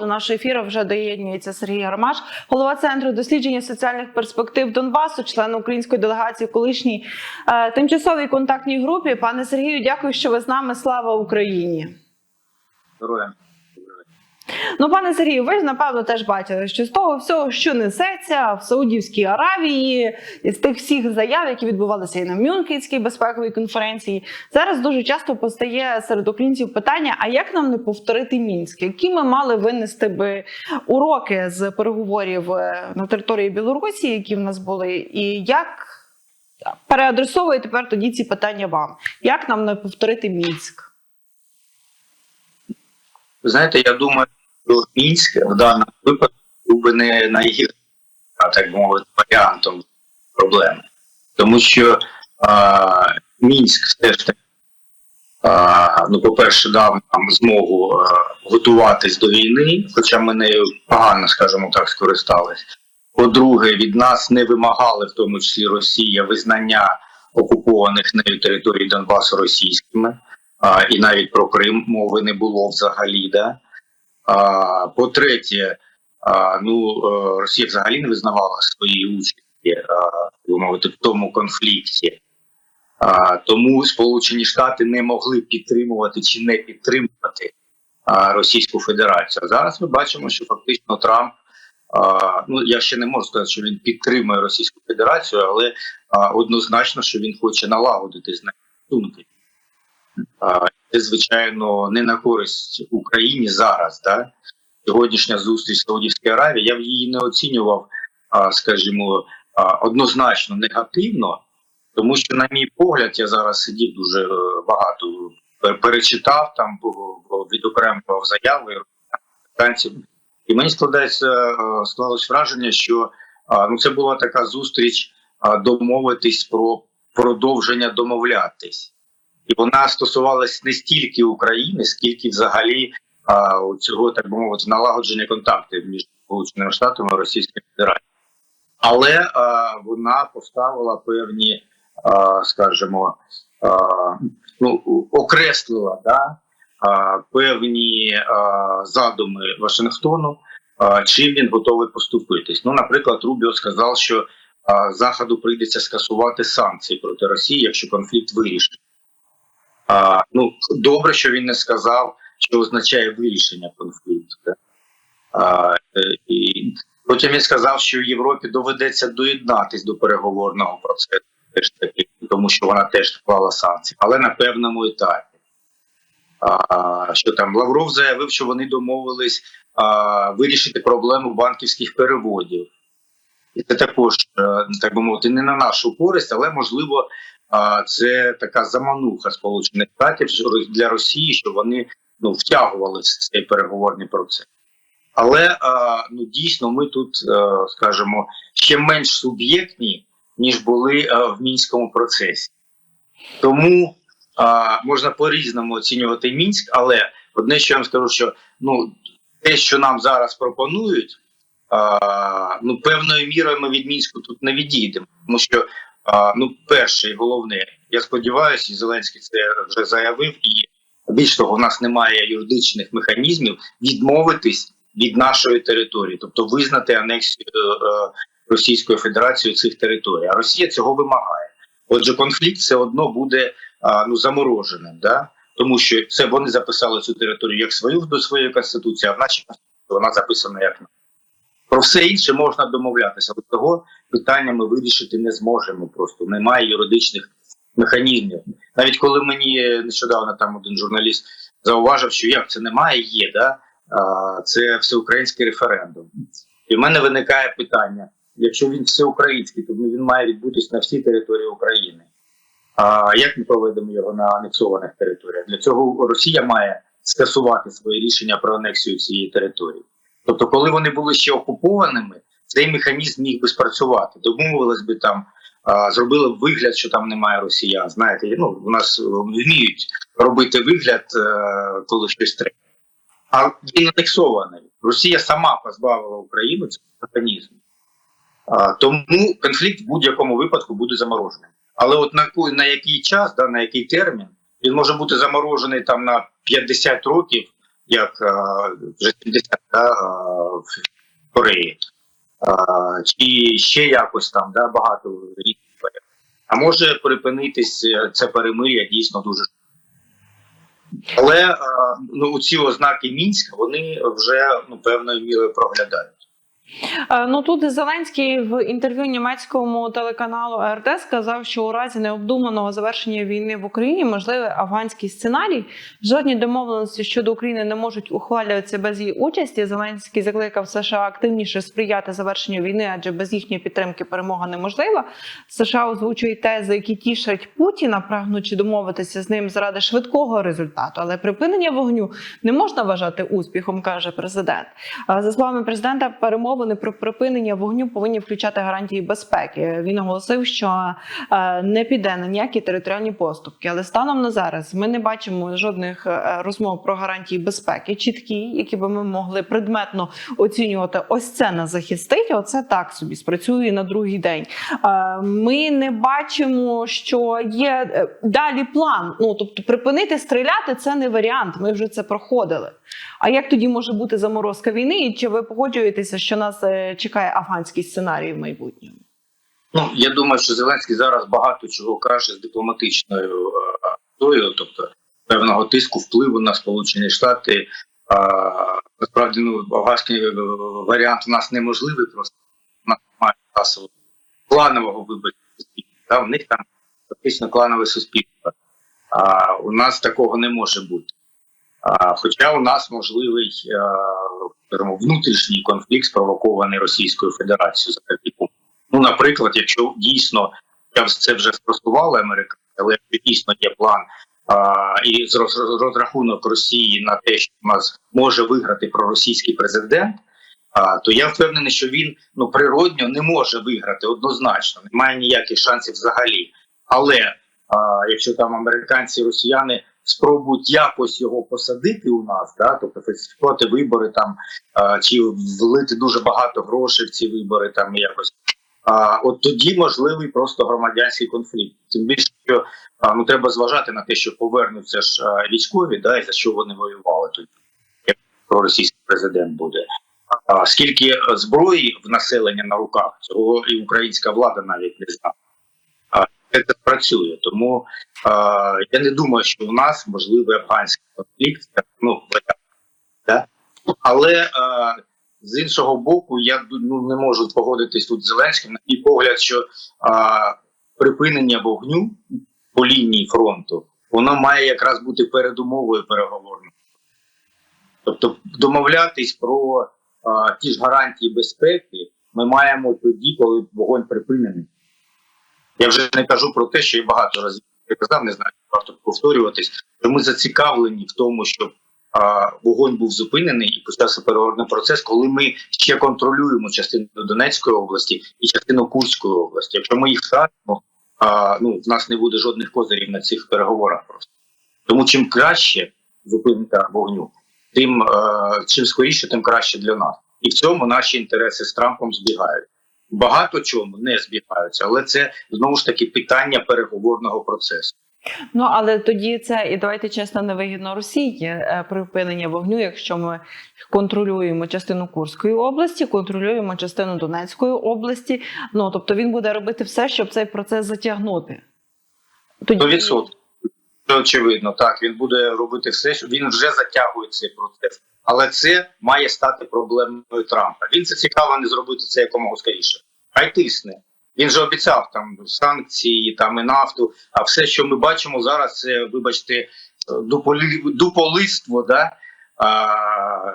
До нашого ефіру вже доєднюється Сергій Гармаш, голова центру дослідження соціальних перспектив Донбасу, член української делегації, колишній е, тимчасовій контактній групі. Пане Сергію, дякую, що ви з нами. Слава Україні! Героям. Ну, пане Сергію, ви ж напевно теж бачили, що з того всього, що несеться в Саудівській Аравії, з тих всіх заяв, які відбувалися і на Мюнхенській безпековій конференції, зараз дуже часто постає серед українців питання: а як нам не повторити мінськ? Які ми мали винести би уроки з переговорів е, на території Білорусі, які в нас були, і як переадресовую тепер тоді ці питання вам? Як нам не повторити мінськ? Знаєте, я думаю, Мінськ в даному випадку був би не найгіршим, так мовити, варіантом проблеми. Тому що а, Мінськ все ж таки, а, ну, по-перше, дав нам змогу а, готуватись до війни, хоча ми нею погано, скажімо так, скористались. По-друге, від нас не вимагали, в тому числі Росія, визнання окупованих нею територій Донбасу російськими а, і навіть про Крим мови не було взагалі. Да? А, по-третє, ну, е, Росія взагалі не визнавала своєї участі мовити, в тому конфлікті. Тому Сполучені Штати не могли підтримувати чи не підтримувати Російську Федерацію. Зараз ми бачимо, що фактично Трамп. Ну я ще не можу сказати, що він підтримує Російську Федерацію, але однозначно, що він хоче налагодити з нею стосунки. Це, звичайно, не на користь Україні зараз. Да? Сьогоднішня зустріч в Саудівській Аравії, я б її не оцінював, скажімо, однозначно негативно, тому що, на мій погляд, я зараз сидів дуже е, багато перечитав там, відокремлював заяви американців. І мені складається е, склалось враження, що ну, це була така зустріч домовитись про продовження домовлятись і вона стосувалась не стільки України, скільки взагалі а, цього, так би мовити, налагодження контактів між Сполученими Штатами і Російською Федерацією. Але а, вона поставила певні, а, скажімо, а, ну, окреслила да, а, певні а, задуми Вашингтону, чим він готовий поступитись. Ну, наприклад, Рубіо сказав, що а, Заходу прийдеться скасувати санкції проти Росії, якщо конфлікт вирішить. А, ну, добре, що він не сказав, що означає вирішення конфлікту. да. А, е, і потім він сказав, що Європі доведеться доєднатись до переговорного процесу, теж таки, тому що вона теж вклала санкції, але на певному етапі. А, що там Лавров заявив, що вони домовились а, вирішити проблему банківських переводів. І це також, е, так би мовити, не на нашу користь, але можливо це така замануха Сполучених Штатів для Росії, що вони ну втягувалися в цей переговорний процес. Але ну дійсно ми тут, а, скажімо, ще менш суб'єктні, ніж були в мінському процесі. Тому можна по-різному оцінювати мінськ, але одне, що я вам скажу, що ну те, що нам зараз пропонують, ну певною мірою ми від мінську тут не відійдемо, тому що. Ну, перше і головне, я сподіваюся, і Зеленський це вже заявив, і більш того, у нас немає юридичних механізмів відмовитись від нашої території, тобто визнати анексію е, Російської Федерації цих територій. А Росія цього вимагає. Отже, конфлікт все одно буде ну замороженим, да? тому що це вони записали цю територію як свою до своєї конституції, а в нашій конституції вона записана як наша. Про все інше можна домовлятися, але того питання ми вирішити не зможемо. Просто немає юридичних механізмів. Навіть коли мені нещодавно там один журналіст зауважив, що як це немає, є да а, це всеукраїнський референдум. І в мене виникає питання: якщо він всеукраїнський, то він має відбутись на всій території України. А як ми проведемо його на анексованих територіях? Для цього Росія має скасувати своє рішення про анексію цієї території. Тобто, коли вони були ще окупованими, цей механізм міг би спрацювати. Домовились би там, а, зробили вигляд, що там немає росіян. Знаєте, ну у нас вміють робити вигляд, е, коли щось треба. А він анексований. Росія сама позбавила Україну цього механізму. Тому конфлікт в будь-якому випадку буде замороженим. Але от на на який час, да, на який термін, він може бути заморожений там на 50 років, як вже 70 да, в Кореї, чи ще якось там да, багато різних. А може припинитись е, це перемир'я дійсно дуже. Але ну, ці ознаки Мінська вони вже ну, певною мірою проглядають. Е, Ну тут Зеленський в інтерв'ю німецькому телеканалу АРТ сказав, що у разі необдуманого завершення війни в Україні можливий афганський сценарій. Жодні домовленості щодо України не можуть ухвалюватися без її участі. Зеленський закликав США активніше сприяти завершенню війни, адже без їхньої підтримки перемога неможлива. США озвучують тези, які тішать Путіна, прагнучи домовитися з ним заради швидкого результату. Але припинення вогню не можна вважати успіхом, каже президент. За словами президента, перемовини про припинення вогню повинні включати гарантії безпеки. Він оголосив, що е, не піде на ніякі територіальні поступки. Але станом на зараз ми не бачимо жодних е, розмов про гарантії безпеки, чіткі, які би ми могли предметно оцінювати. Ось це нас захистить. Оце так собі спрацює на другий день. Е, Ми не бачимо, що є далі план. Ну тобто, припинити стріляти це не варіант. Ми вже це проходили. А як тоді може бути заморозка війни? І чи ви погоджуєтеся, що нас е, чекає афганський сценарій в майбутньому? Ну я думаю, що Зеленський зараз багато чого каже з дипломатичною метою, тобто певного тиску впливу на Сполучені Штати. Насправді, ну афганський е, варіант у нас неможливий, просто нас немає касового кланового вибору суспільства. В них там фактично кланове суспільство. А у нас такого не може бути. Хоча у нас можливий е, скажімо, внутрішній конфлікт, спровокований Російською Федерацією за такий. Ну, наприклад, якщо дійсно я це вже спростували американці, але якщо дійсно є план а, і розрахунок Росії на те, що нас може виграти проросійський президент, а, то я впевнений, що він ну природньо не може виграти однозначно, немає ніяких шансів взагалі. Але а, якщо там американці росіяни спробують якось його посадити у нас, да, тобто фальсифікувати вибори там чи влити дуже багато грошей в ці вибори, там якось. А от тоді можливий просто громадянський конфлікт. Тим більше, що ну треба зважати на те, що повернуться ж військові, да, і за що вони воювали тоді, як проросійський президент буде. А скільки зброї в населення на руках, цього і українська влада навіть не знає. Це працює. Тому а, я не думаю, що у нас можливий афганський конфлікт. Ну, да? Але а, з іншого боку, я ну, не можу погодитись тут з Зеленським на мій погляд, що а, припинення вогню по лінії фронту воно має якраз бути передумовою переговорної. Тобто домовлятись про а, ті ж гарантії безпеки ми маємо тоді, коли вогонь припинений. Я вже не кажу про те, що я багато разів казав, не знаю, варто повторюватись, що ми зацікавлені в тому, щоб а, вогонь був зупинений і почався переговорний процес, коли ми ще контролюємо частину Донецької області і частину Курської області. Якщо ми їх втратимо, а, ну в нас не буде жодних козирів на цих переговорах. Просто тому чим краще зупинка вогню, тим е, чим скоріше, тим краще для нас. І в цьому наші інтереси з Трампом збігають. Багато чому не збігаються, але це знову ж таки питання переговорного процесу. Ну але тоді це і давайте чесно невигідно Росії е, припинення вогню, якщо ми контролюємо частину Курської області, контролюємо частину Донецької області. Ну тобто він буде робити все, щоб цей процес затягнути. Тоді... 100%. Це очевидно, так він буде робити все, що він вже затягує цей процес, але це має стати проблемою Трампа. Він зацікавлений зробити це якомога скоріше. Хай тисне. Він же обіцяв там санкції, там і нафту. А все, що ми бачимо зараз, це, вибачте, дуполиство, да? а,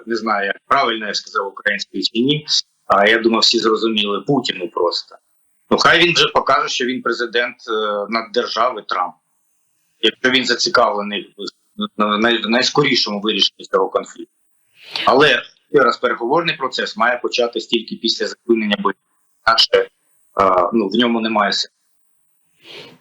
не знаю, як правильно я сказав українською чи ні. А я думаю, всі зрозуміли Путіну просто. Ну хай він вже покаже, що він президент е, наддержави Трамп якщо він зацікавлений в найскорішому вирішенні цього конфлікту. Але раз переговорний процес має початись тільки після зупинення бою, Інакше е, ну, в ньому немає сенсу.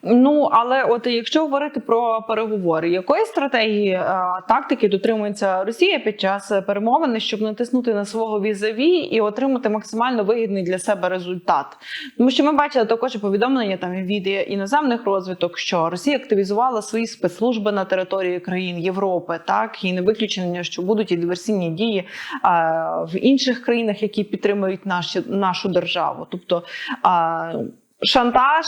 Ну але от якщо говорити про переговори, якої стратегії е, тактики дотримується Росія під час перемовини, щоб натиснути на свого візаві і отримати максимально вигідний для себе результат? Тому що ми бачили також повідомлення там від іноземних розвиток, що Росія активізувала свої спецслужби на території країн Європи, так і не виключення, що будуть і диверсійні дії е, в інших країнах, які підтримують наші нашу державу, тобто е, шантаж.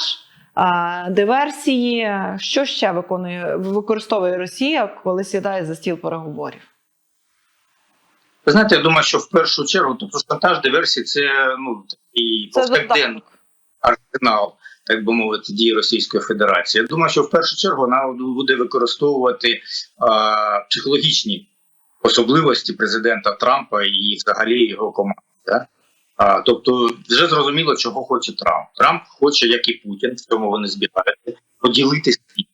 Диверсії, що ще виконує використовує Росія, коли сідає за стіл переговорів? Ви знаєте, я думаю, що в першу чергу тобто шантаж диверсії це ну такий повсякденний арсенал, так би мовити, дії Російської Федерації. Я думаю, що в першу чергу вона буде використовувати а, психологічні особливості президента Трампа і взагалі його команди. Да? А, тобто, вже зрозуміло, чого хоче Трамп. Трамп хоче, як і Путін, в цьому вони збігаються, поділити світ.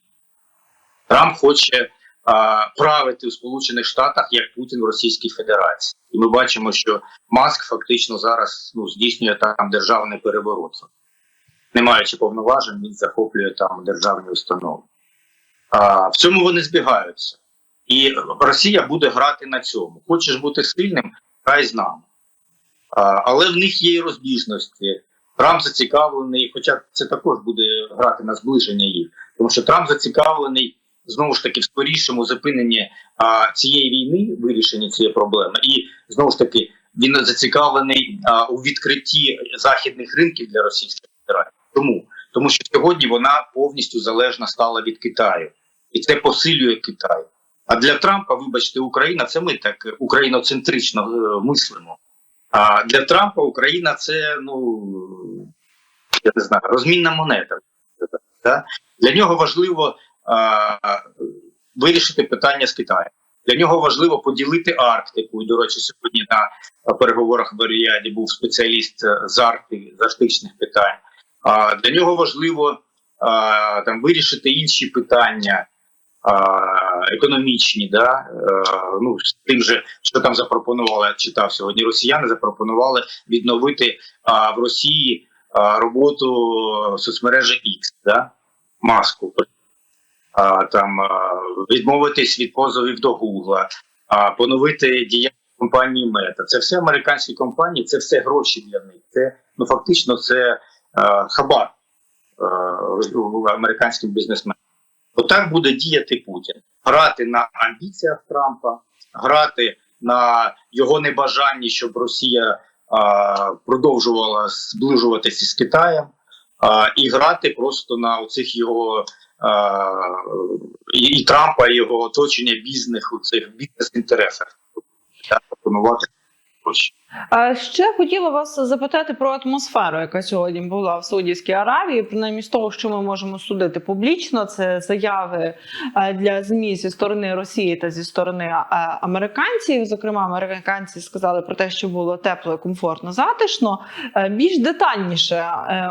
Трамп хоче а, правити у Сполучених Штатах як Путін в Російській Федерації. І ми бачимо, що Маск фактично зараз ну, здійснює там державний переворот. Не маючи повноважень, він захоплює там державні установи. А, в цьому вони збігаються. І Росія буде грати на цьому. Хочеш бути сильним, грай з нами. Але в них є і розбіжності. Трамп зацікавлений, хоча це також буде грати на зближення їх, тому що Трамп зацікавлений знову ж таки в скорішому зупиненні цієї війни, вирішенні цієї проблеми, і знову ж таки він зацікавлений а, у відкритті західних ринків для Російської Федерації. Тому тому що сьогодні вона повністю залежна стала від Китаю, і це посилює Китай. А для Трампа, вибачте, Україна це ми так україноцентрично е, мислимо. А для Трампа Україна це ну я не знаю, розмінна монета. Да? Для нього важливо а, вирішити питання з Китаєм. Для нього важливо поділити Арктику. І, до речі, сьогодні на переговорах в Ріаді був спеціаліст е, з Арктики, з арктичних питань. А, для нього важливо а, там вирішити інші питання. Економічні, да е, ну тим же, що там запропонували, я читав сьогодні. Росіяни запропонували відновити в Росії роботу соцмережі X, да, маску. Там відмовитись від позовів до Гугла, поновити діяльність компанії Мета. Це все американські компанії, це все гроші для них. Це ну фактично це хабар американським бізнесменам. Отак буде діяти Путін, грати на амбіціях Трампа, грати на його небажанні, щоб Росія а, продовжувала зближуватися з Китаєм, а, і грати просто на оцих його а, і, і Трампа, і його оточення бізнес у цих бізнес-інтересах. Пропонувати гроші. Ще хотіла вас запитати про атмосферу, яка сьогодні була в Саудівській Аравії. Принаймні з того, що ми можемо судити публічно, це заяви е, для змі зі сторони Росії та зі сторони е, американців. Зокрема, американці сказали про те, що було тепло, комфортно, затишно. Е, Більш детальніше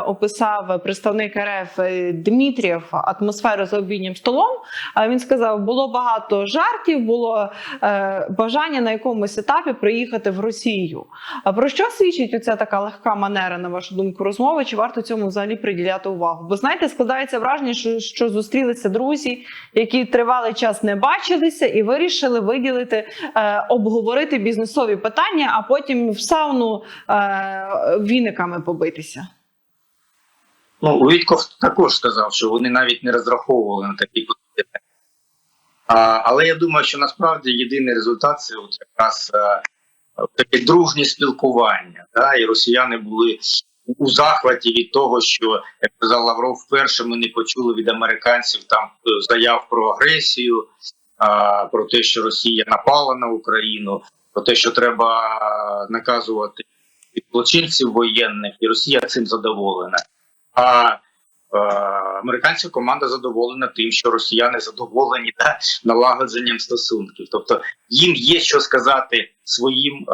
описав представник РФ Дмитрієв атмосферу за обіднім столом. Він сказав, було багато жартів, було бажання на якомусь етапі приїхати в Росію. А про що свідчить оця така легка манера, на вашу думку, розмови? Чи варто цьому взагалі приділяти увагу? Бо знаєте, складається враження, що, що зустрілися друзі, які тривалий час не бачилися, і вирішили виділити, е, обговорити бізнесові питання, а потім в сауну е, віниками побитися. Ну, Вітков також сказав, що вони навіть не розраховували на такі. А, але я думаю, що насправді єдиний результат це от якраз е, таке дружнє спілкування. Да? І росіяни були у захваті від того, що, як казав Лавров, вперше ми не почули від американців там е, заяв про агресію, про те, що Росія напала на Україну, про те, що треба наказувати злочинців воєнних, і Росія цим задоволена. А американська команда задоволена тим, що росіяни задоволені да, налагодженням стосунків. Тобто їм є що сказати своїм е,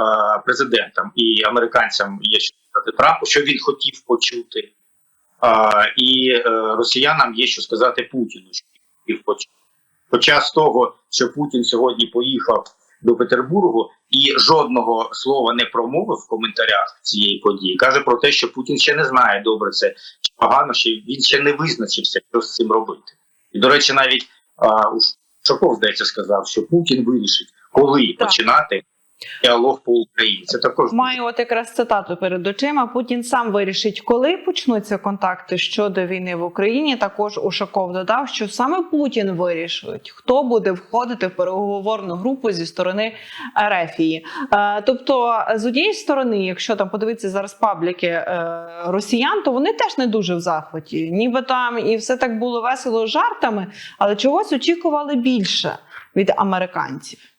президентам і американцям є що сказати Трампу, що він хотів почути, е, і е, росіянам є що сказати Путіну, що він хотів почути. Хоча з того, що Путін сьогодні поїхав до Петербургу і жодного слова не промовив в коментарях цієї події, каже про те, що Путін ще не знає добре це, погано, що він ще не визначився, що з цим робити. І, до речі, навіть а, Шоков здається, сказав, що Путін вирішить, коли Так. починати діалог по Україні. Це також Маю от якраз цитату перед очима. Путін сам вирішить, коли почнуться контакти щодо війни в Україні. Також Ушаков додав, що саме Путін вирішить, хто буде входити в переговорну групу зі сторони Ерефії. Тобто, з однієї сторони, якщо там подивитися зараз пабліки е, росіян, то вони теж не дуже в захваті. Ніби там і все так було весело жартами, але чогось очікували більше від американців.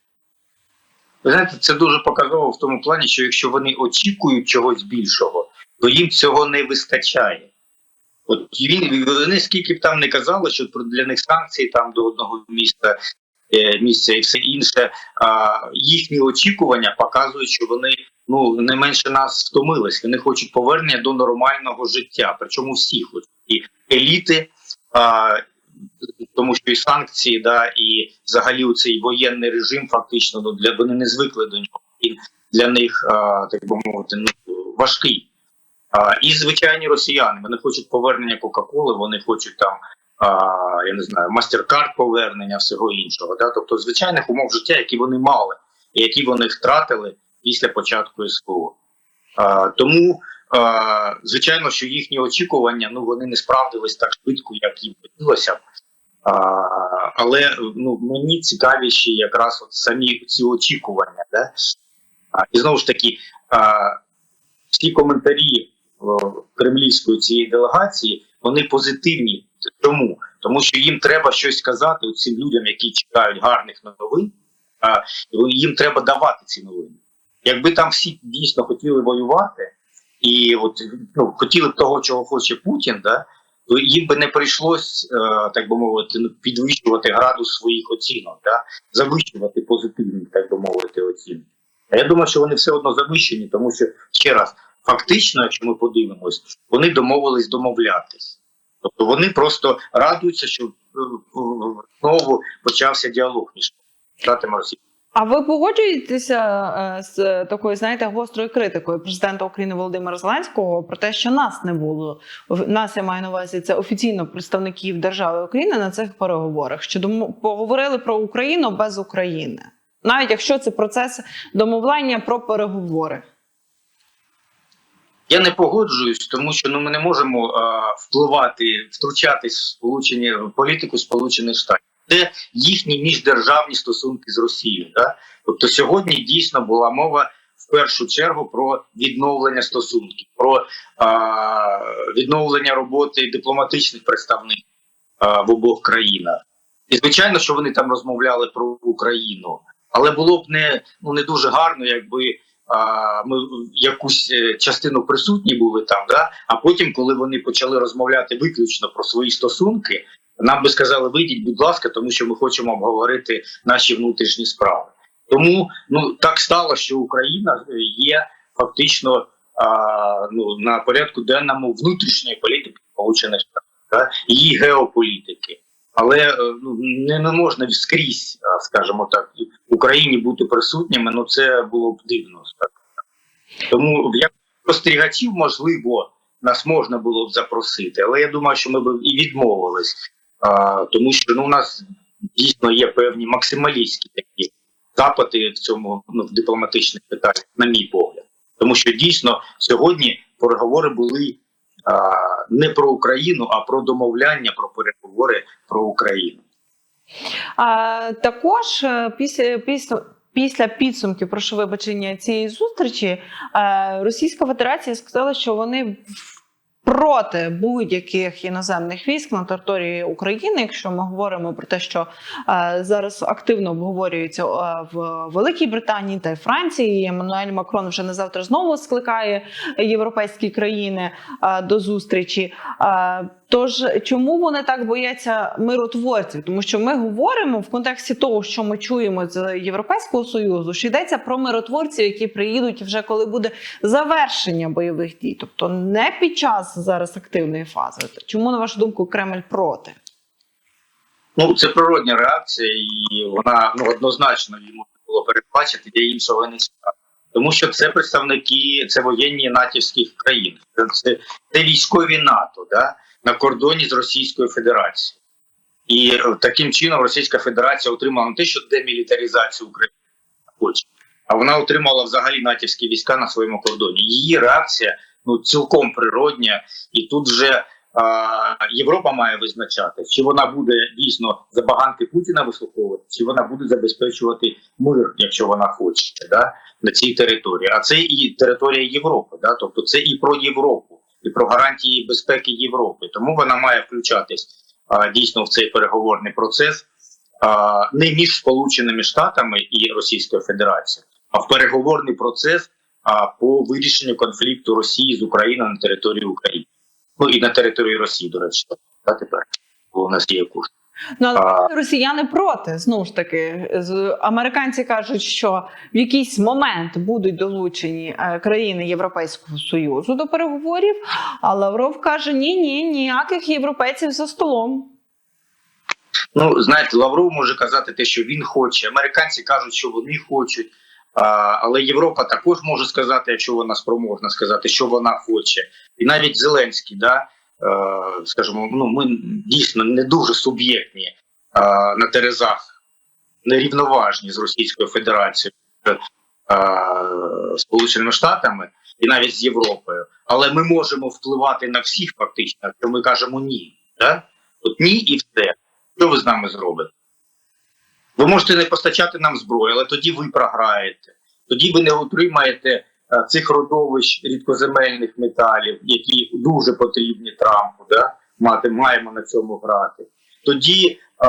Ви знаєте, це дуже показово в тому плані, що якщо вони очікують чогось більшого, то їм цього не вистачає. От він вони скільки б там не казали, що для них санкції там до одного міста е, місця і все інше. А їхні очікування показують, що вони ну не менше нас втомились. Вони хочуть повернення до нормального життя. Причому всі хочуть і еліти. А, тому що і санкції, да, і взагалі цей воєнний режим, фактично, ну для вони не звикли до нього. Він для них, а, так би мовити, ну важкий. А, і звичайні росіяни вони хочуть повернення Кока-Коли, вони хочуть там, я не знаю, мастер-карт повернення, всього іншого. Да? Тобто звичайних умов життя, які вони мали, і які вони втратили після початку СВО. А, тому, звичайно, що їхні очікування ну вони не справдились так швидко, як їм хотілося. А, але ну мені цікавіші якраз от самі ці очікування. Да? А, і знову ж таки, а, всі коментарі о, кремлівської цієї делегації вони позитивні. Чому? Тому що їм треба щось сказати цим людям, які чекають гарних новин. А, їм треба давати ці новини. Якби там всі дійсно хотіли воювати, і от ну хотіли б того, чого хоче Путін, да їм би не прийшлось, е, так би мовити, ну, підвищувати градус своїх оцінок, да? завищувати позитивні, так би мовити, оцінки. А я думаю, що вони все одно завищені, тому що ще раз, фактично, якщо ми подивимось, вони домовились домовлятись. Тобто вони просто радуються, що е, знову почався діалог між Штатами Росії. А ви погоджуєтеся е, з такою, знаєте, гострою критикою президента України Володимира Зеленського про те, що нас не було нас, я маю на увазі, це офіційно представників держави України на цих переговорах, що домо- поговорили про Україну без України, навіть якщо це процес домовлення про переговори. Я не погоджуюсь, тому що ну ми не можемо а, впливати, втручатись в сполучені в політику Сполучених Штатів. Це їхні міждержавні стосунки з Росією. Да? Тобто сьогодні дійсно була мова в першу чергу про відновлення стосунків, про а, відновлення роботи дипломатичних представників в обох країнах. І звичайно, що вони там розмовляли про Україну, але було б не ну не дуже гарно, якби ми якусь е, частину присутні були там, да? а потім, коли вони почали розмовляти виключно про свої стосунки, нам би сказали, вийдіть, будь ласка, тому що ми хочемо обговорити наші внутрішні справи. Тому ну так стало, що Україна е, є фактично а, ну, на порядку денному внутрішньої політики Сполучених Штатів, її геополітики. Але е, ну не, не можна скрізь, скажімо так, Україні бути присутніми. Ну це було б дивно. так. Тому як спостерігачів, можливо, нас можна було б запросити, але я думаю, що ми б і відмовились, тому що ну у нас дійсно є певні максималістські такі запити в цьому ну в дипломатичних питаннях, на мій погляд, тому що дійсно сьогодні переговори були а, не про Україну, а про домовляння, про переговори про Україну. А також е, після після. Після підсумків, прошу вибачення цієї зустрічі, е, Російська Федерація сказала, що вони проти будь-яких іноземних військ на території України. Якщо ми говоримо про те, що е, зараз активно обговорюється е, в Великій Британії та Франції, і Еммануель Макрон вже на завтра знову скликає європейські країни е, до зустрічі. Е, Тож чому вони так бояться миротворців? Тому що ми говоримо в контексті того, що ми чуємо з Європейського союзу, що йдеться про миротворців, які приїдуть вже коли буде завершення бойових дій, тобто не під час зараз активної фази. Чому на вашу думку Кремль проти? Ну це природня реакція, і вона ну однозначно її можна було передбачити, для іншого не цікаво. тому що це представники, це воєнні натівських країн, це, це військові НАТО да, на кордоні з Російською Федерацією. І е, таким чином Російська Федерація отримала не те, що демілітаризацію України хоче, а вона отримала взагалі натівські війська на своєму кордоні. Її реакція ну цілком природня, і тут вже Європа має визначати, чи вона буде дійсно забаганки Путіна вислуховувати, чи вона буде забезпечувати мир, якщо вона хоче, да, на цій території. А це і територія Європи, да, тобто це і про Європу, і про гарантії безпеки Європи. Тому вона має включатись а, дійсно в цей переговорний процес не між Сполученими Штатами і Російською Федерацією, а в переговорний процес по вирішенню конфлікту Росії з Україною на території України. Ну і на території Росії, до речі, та тепер бо у нас є курс. Ну але А. росіяни проти знову ж таки. Американці кажуть, що в якийсь момент будуть долучені е, країни Європейського союзу до переговорів. А Лавров каже: ні, ні, ніяких європейців за столом. Ну знаєте, Лавров може казати те, що він хоче. Американці кажуть, що вони хочуть. Але Європа також може сказати, якщо вона спроможна сказати, що вона хоче, і навіть Зеленський, да, е, скажімо, ну ми дійсно не дуже суб'єктні е, на терезах, нерівноважні з Російською Федерацією, е, Сполученими Штатами і навіть з Європою. Але ми можемо впливати на всіх фактично, якщо ми кажемо ні. Да? От ні і все. Що ви з нами зробите? Ви можете не постачати нам зброю, але тоді ви програєте. Тоді ви не отримаєте е, цих родовищ рідкоземельних металів, які дуже потрібні Трампу. Да? Мати маємо на цьому грати. Тоді а,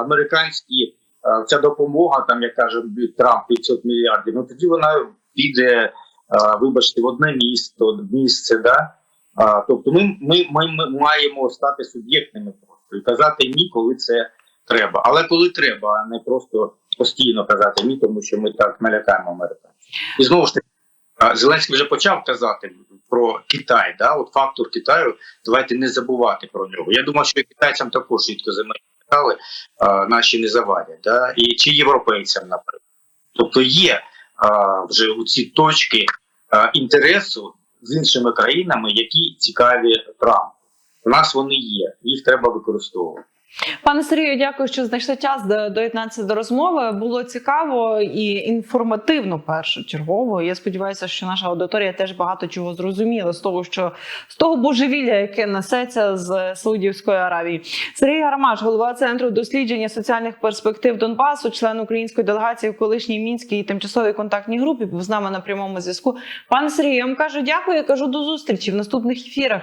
американські а, ця допомога, там як каже Трамп 500 мільярдів. Ну тоді вона піде, а, вибачте, в одне місто, місце. Да? А, тобто, ми, ми, ми, ми маємо стати суб'єктними просто і казати ні, коли це треба. Але коли треба, а не просто постійно казати ні, тому що ми так налякаємо американців. І знову ж таки, Зеленський вже почав казати про Китай. Да? От фактор Китаю, давайте не забувати про нього. Я думаю, що китайцям також рідкоземельні метали наші не завадять, да? і чи європейцям, наприклад. Тобто є а, вже у ці точки а, інтересу з іншими країнами, які цікаві Трампу. У нас вони є, їх треба використовувати. Пане Сергію, дякую, що знайшли час доєднатися до розмови. Було цікаво і інформативно першочергово. Я сподіваюся, що наша аудиторія теж багато чого зрозуміла з того, що з того божевілля, яке несеться з Саудівської Аравії. Сергій Гармаш, голова центру дослідження соціальних перспектив Донбасу, член української делегації в колишній мінській тимчасовій контактній групі, був з нами на прямому зв'язку. Пане Сергію, я вам кажу дякую. і Кажу до зустрічі в наступних ефірах.